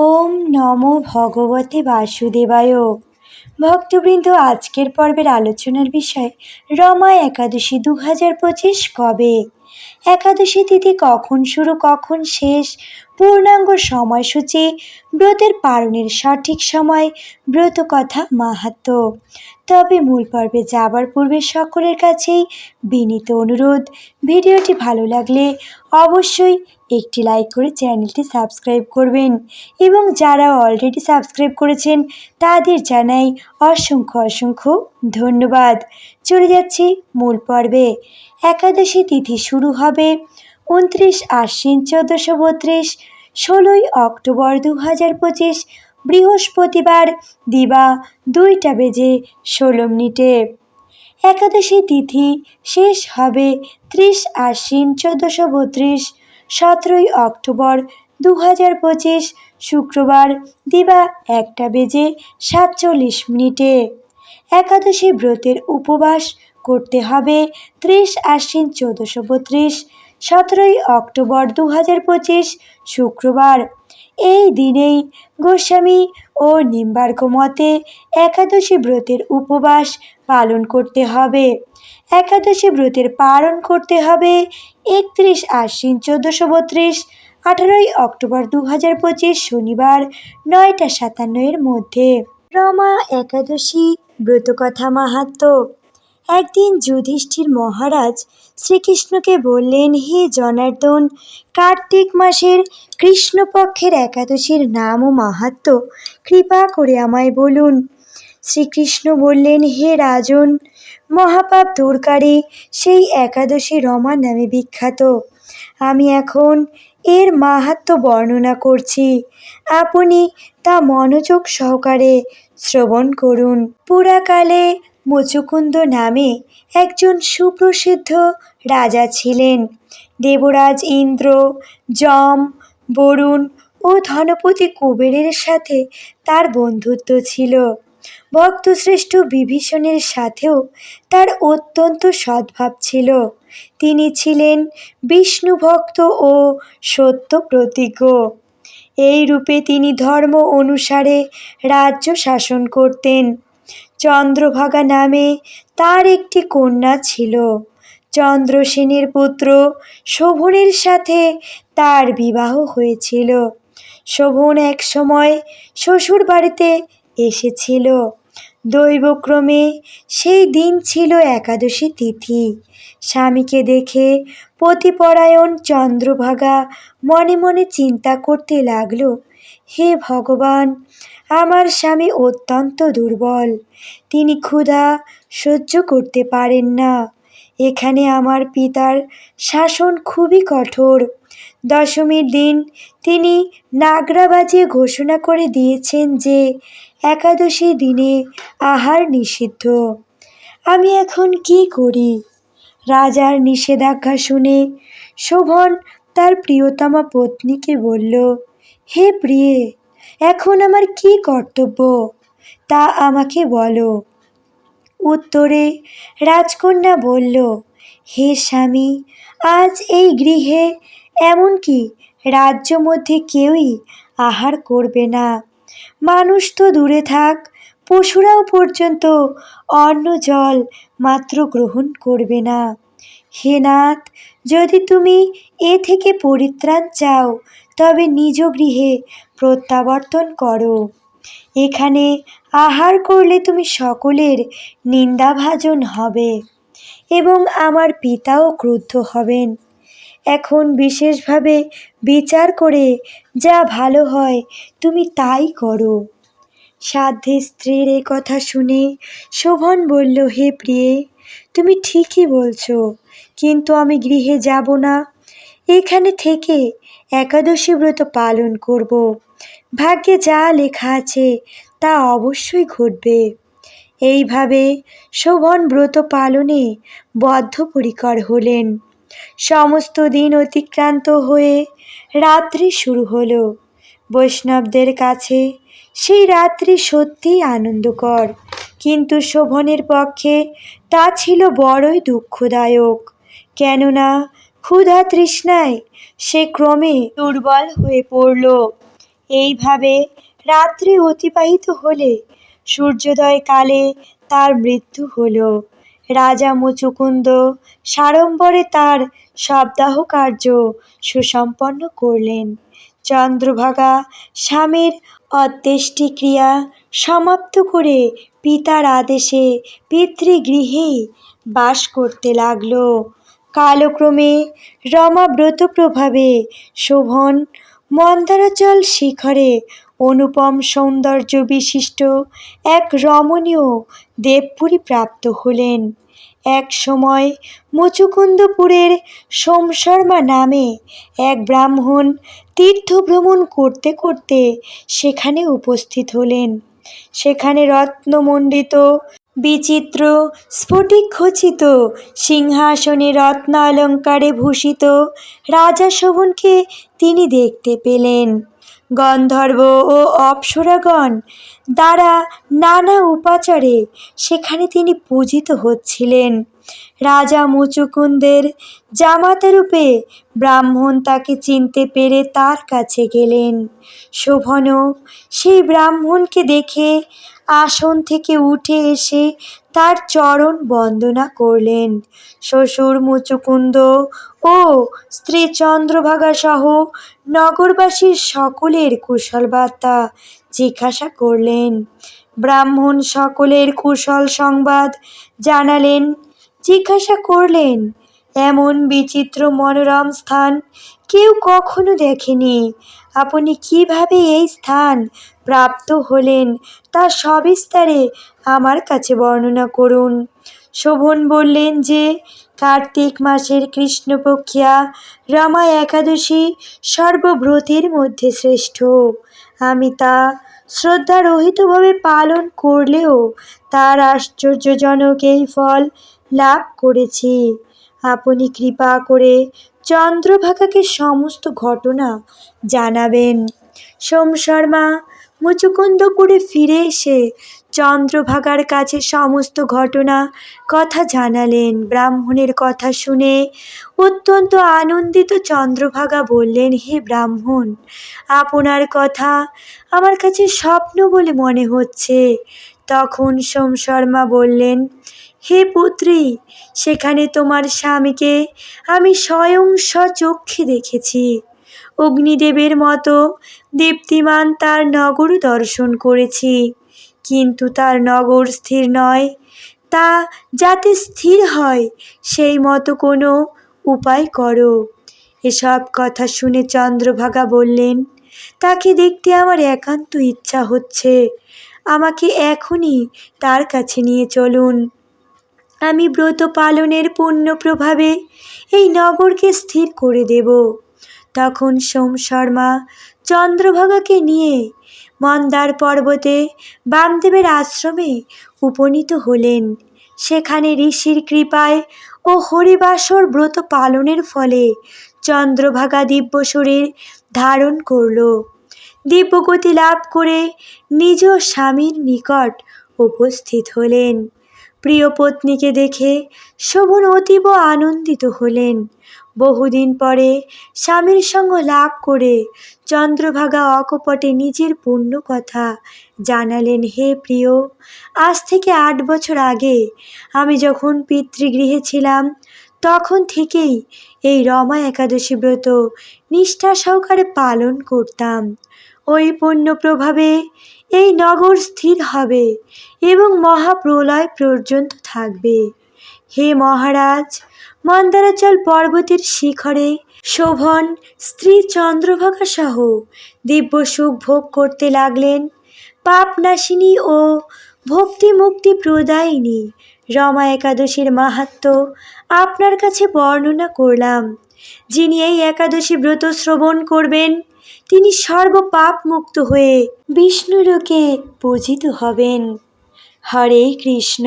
ওম নমো ভগবতে বাসুদেবায়। ভক্তবৃন্দ, আজকের পর্বের আলোচনার বিষয়, রমা একাদশী দু হাজার পঁচিশ কবে? একাদশী তিথি কখন শুরু, কখন শেষ? পূর্ণাঙ্গ সময়সূচি, ব্রতের পালনের সঠিক সময়, ব্রত কথা মাহাত্ম। তবে মূল পর্বে যাবার পূর্বে সকলের কাছেই বিনীত অনুরোধ, ভিডিওটি ভালো লাগলে অবশ্যই একটি লাইক করে চ্যানেলটি সাবস্ক্রাইব করবেন এবং যারা অলরেডি সাবস্ক্রাইব করেছেন তাদের জানাই অসংখ্য অসংখ্য ধন্যবাদ। চলে যাচ্ছি মূল পর্বে। একাদশী তিথি শুরু হবে উনত্রিশ আশ্বিন চোদ্দোশো বত্রিশ, ষোলোই অক্টোবর দু হাজার পঁচিশ, বৃহস্পতিবার দিবা দুইটা বেজে ষোলো মিনিটে। একাদশী তিথি শেষ হবে ত্রিশ আশ্বিন চোদ্দোশো বত্রিশ, সতেরোই অক্টোবর দু হাজার পঁচিশ, শুক্রবার দিবা একটা বেজে সাতচল্লিশ মিনিটে। একাদশী ব্রতের উপবাস করতে হবে ত্রিশ আশ্বিন চোদ্দোশো বত্রিশ সতেরোই অক্টোবর দু হাজার পঁচিশ, শুক্রবার। এই দিনেই গোস্বামী ও নিম্বার্ক মতে একাদশী ব্রতের উপবাস পালন করতে হবে। একাদশী ব্রতের পালন করতে হবে একত্রিশ আশ্বিন চোদ্দোশো বত্রিশ, আঠারোই অক্টোবর দু হাজার পঁচিশ, শনিবার, নয়টা সাতান্ন এর মধ্যে। রমা একাদশী ব্রতকথা মাহাত্ম একদিন যুধিষ্ঠির মহারাজ শ্রীকৃষ্ণকে বললেন, হে জনার্দন, কার্তিক মাসের কৃষ্ণপক্ষের একাদশীর নাম ও মাহাত্ম। কৃপা করে আমায় বলুন। শ্রীকৃষ্ণ বললেন, হে রাজন, মহাপাপ দূরকারী সেই একাদশী রমা নামে বিখ্যাত। আমি এখন এর মাহাত্ম বর্ণনা করছি। আপনি তা মনোযোগ সহকারে শ্রবণ করুন। পুরাকালে মুচুকুন্দ নামে একজন সুপ্রসিদ্ধ রাজা ছিলেন। দেবরাজ ইন্দ্র, যম, বরুণ ও ধনপতি কুবেরের সাথে তার বন্ধুত্ব ছিল। ভক্তশ্রেষ্ঠ বিভীষণের সাথেও তার অত্যন্ত সদ্ভাব ছিল। তিনি ছিলেন বিষ্ণু ভক্ত ও সত্য প্রতিজ্ঞ এই রূপে তিনি ধর্ম অনুসারে রাজ্য শাসন করতেন। চন্দ্রভাগা নামে তার একটি কন্যা ছিল। চন্দ্রসেনের পুত্র শোভনের সাথে তার বিবাহ হয়েছিল। শোভন এক সময় শ্বশুর বাড়িতে এসেছিল। দৈবক্রমে সেই দিন ছিল একাদশী তিথি। স্বামীকে দেখে পতিপরায়ণ চন্দ্রভাগা মনে মনে চিন্তা করতে লাগল হে ভগবান, আমার স্বামী অত্যন্ত দুর্বল। তিনি ক্ষুধা সহ্য করতে পারেন না। এখানে আমার পিতার শাসন খুবই কঠোর। দশমীর দিন তিনি নাগরা বাজিয়ে ঘোষণা করে দিয়েছেন যে, একাদশী দিনে আহার নিষিদ্ধ। আমি এখন কি করি? রাজার নিষেধাজ্ঞা শুনে শোভন তার প্রিয়তমা পত্নীকে বলল হে প্রিয়ে, এখন আমার কি কর্তব্য? তা আমাকে বলো। উত্তরে রাজকন্যা বলল, হে স্বামী, আজ এই গৃহে এমনকি রাজ্য মধ্যে কেউই আহার করবে না। মানুষ তো দূরে থাক, পশুরাও পর্যন্ত অন্ন জল মাত্র গ্রহণ করবে না। হে নাথ, যদি তুমি এ থেকে পরিত্রাণ চাও, তবে নিজ গৃহে প্রত্যাবর্তন করো। এখানে আহার করলে তুমি সকলের নিন্দাভাজন হবে এবং আমার পিতাও ক্রুদ্ধ হবেন। এখন বিশেষভাবে বিচার করে যা ভালো হয় তুমি তাই করো। সাধ্যে স্ত্রীর এই কথা শুনে শোভন বলল, হে প্রিয়ে তুমি ঠিকই বলছো, কিন্তু আমি গৃহে যাব না। এখানে থেকে একাদশী ব্রত পালন করব। ভাগ্যে যা লেখা আছে তা অবশ্যই ঘটবে। এইভাবে শোভন ব্রত পালনে বদ্ধপরিকর হলেন। সমস্ত দিন অতিক্রান্ত হয়ে রাত্রি শুরু হলো। বৈষ্ণবদের কাছে সেই রাত্রি সত্যিই আনন্দকর। কিন্তু শোভনের পক্ষে তা ছিল বড়ই দুঃখদায়ক। কেননা ক্ষুধা তৃষ্ণায় সে ক্রমে দুর্বল হয়ে পড়ল। এইভাবে রাত্রি অতিবাহিত হলে সূর্যোদয় কালে তার মৃত্যু হলো। রাজা মুচুকুন্দ সাড়ম্বরে তার সপ্তাহ কার্য সুসম্পন্ন করলেন। চন্দ্রভাগা স্বামীর অন্ত্যেষ্টিক্রিয়া সমাপ্ত করে পিতার আদেশে পিতৃগৃহেই বাস করতে লাগল। কালক্রমে রমা ব্রত প্রভাবে শোভন মন্দারাচল শিখরে অনুপম সৌন্দর্য বিশিষ্ট এক রমণীয় দেবপুরী প্রাপ্ত হলেন। এক সময় মুচুকুন্দপুরের সোমশর্মা নামে এক ব্রাহ্মণ তীর্থভ্রমণ করতে করতে সেখানে উপস্থিত হলেন। সেখানে রত্নমণ্ডিত বিচিত্র স্ফটিক খচিত সিংহাসনে রত্ন রত্নালঙ্কারে ভূষিত রাজা শোভনকে তিনি দেখতে পেলেন। গন্ধর্ব ও অপ্সরাগণ, দ্বারা নানা উপাচারে সেখানে তিনি পূজিত হচ্ছিলেন। রাজা মুচুকুন্দের জামাতারূপে ব্রাহ্মণ তাকে চিনতে পেরে তার কাছে গেলেন। শোভনও সেই ব্রাহ্মণকে দেখে আসন থেকে উঠে এসে তার চরণ বন্দনা করলেন। শ্বশুর মুচুকুন্দ ও স্ত্রী চন্দ্রভাগা সহ নগরবাসীর সকলের কুশল বার্তা জিজ্ঞাসা করলেন। ব্রাহ্মণ সকলের কুশল সংবাদ জানালেন, জিজ্ঞাসা করলেন, এমন বিচিত্র মনোরম স্থান কেউ কখনো দেখেনি। আপনি কীভাবে এই স্থান প্রাপ্ত হলেন তা সবিস্তারে আমার কাছে বর্ণনা করুন। শোভন বললেন যে, কার্তিক মাসের কৃষ্ণপক্ষিয়া রমা একাদশী সর্বব্রতের মধ্যে শ্রেষ্ঠ। আমি তা শ্রদ্ধারহিতভাবে পালন করলেও তার আশ্চর্যজনক এই ফল লাভ করেছি। আপনি কৃপা করে চন্দ্রভাগাকে সমস্ত ঘটনা জানাবেন। সোম শর্মা মুচুকুন্দপুরে ফিরে এসে চন্দ্রভাগার কাছে সমস্ত ঘটনা, কথা জানালেন। ব্রাহ্মণের কথা শুনে অত্যন্ত আনন্দিত চন্দ্রভাগা বললেন, হে ব্রাহ্মণ, আপনার কথা আমার কাছে স্বপ্ন বলে মনে হচ্ছে। তখন সোম শর্মা বললেন, হে পুত্রী, সেখানে তোমার স্বামীকে আমি স্বয়ং স্বচক্ষে দেখেছি। অগ্নিদেবের মতো। দীপ্তিমান তার নগর দর্শন করেছি। কিন্তু তার নগর স্থির নয়। তা যাতে স্থির হয়, সেই মতো কোনো উপায় করো। এসব কথা শুনে চন্দ্রভাগা বললেন, তাকে দেখতে আমার একান্ত ইচ্ছা হচ্ছে। আমাকে এখনই তার কাছে নিয়ে চলুন। আমি ব্রত পালনের পুণ্য প্রভাবে এই নগরকে স্থির করে দেব। তখন সোম শর্মা চন্দ্রভাগাকে নিয়ে মন্দার পর্বতে বামদেবের আশ্রমে উপনীত হলেন। সেখানে ঋষির কৃপায় ও হরিবাসর ব্রত পালনের ফলে চন্দ্রভাগা দিব্য শরীর ধারণ করল। দিব্যগতি লাভ করে নিজ স্বামীর নিকট উপস্থিত হলেন। প্রিয় পত্নীকে দেখে শোভন অতীব আনন্দিত হলেন। বহুদিন পরে স্বামীর সঙ্গ লাভ করে চন্দ্রভাগা অকপটে নিজের পূর্ণ কথা জানালেন, হে প্রিয়, আজ থেকে আট বছর আগে আমি যখন পিতৃগৃহে ছিলাম, তখন থেকেই এই রমা একাদশী ব্রত নিষ্ঠা সহকারে পালন করতাম। ওই পুণ্য প্রভাবে এই নগর স্থির হবে এবং মহাপ্রলয় পর্যন্ত থাকবে। হে মহারাজ মন্দারাচল পর্বতের শিখরে শোভন স্ত্রী চন্দ্রভাগা সহ দিব্য সুখ ভোগ করতে লাগলেন পাপনাশিনী ও ভক্তি মুক্তি প্রদায়িনী। রমা একাদশীর মাহাত্ম আপনার কাছে বর্ণনা করলাম। যিনি এই একাদশী ব্রত শ্রবণ করবেন, তিনি সর্বপাপ মুক্ত হয়ে বিষ্ণুলোকে পূজিত হবেন। হরে কৃষ্ণ।